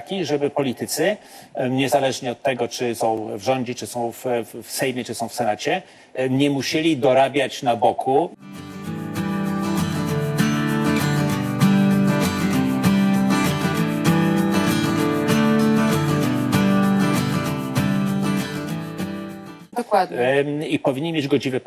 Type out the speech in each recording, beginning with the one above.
taki, żeby politycy, niezależnie od tego, czy są w rządzie, czy są w, w Sejmie, czy są w Senacie, nie musieli dorabiać na boku. Dokładnie. i powinni mieć godziwe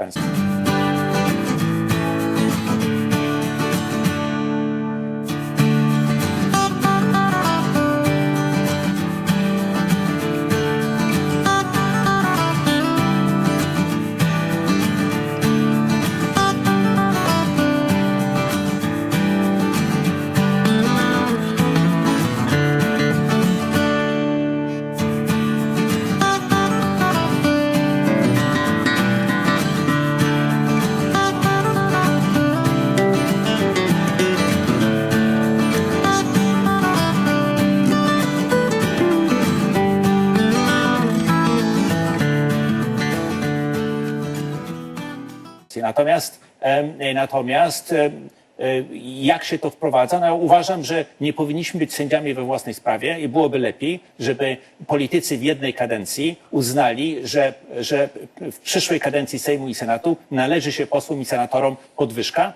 Natomiast, e, natomiast em, e, jak się to wprowadza? No, uważam, że nie powinniśmy być sędziami we własnej sprawie i byłoby lepiej, żeby politycy w jednej kadencji uznali, że, że w przyszłej kadencji Sejmu i Senatu należy się posłom i senatorom podwyżka,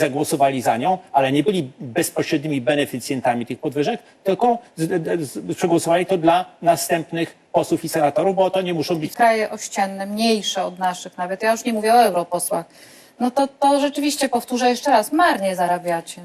zagłosowali za nią, ale nie byli bezpośrednimi beneficjentami tych podwyżek, tylko z, z, przegłosowali to dla następnych posłów i senatorów, bo to nie muszą być Kraje ościenne, mniejsze od naszych nawet, ja już nie mówię o europosłach, no to, to rzeczywiście powtórzę jeszcze raz, marnie zarabiacie.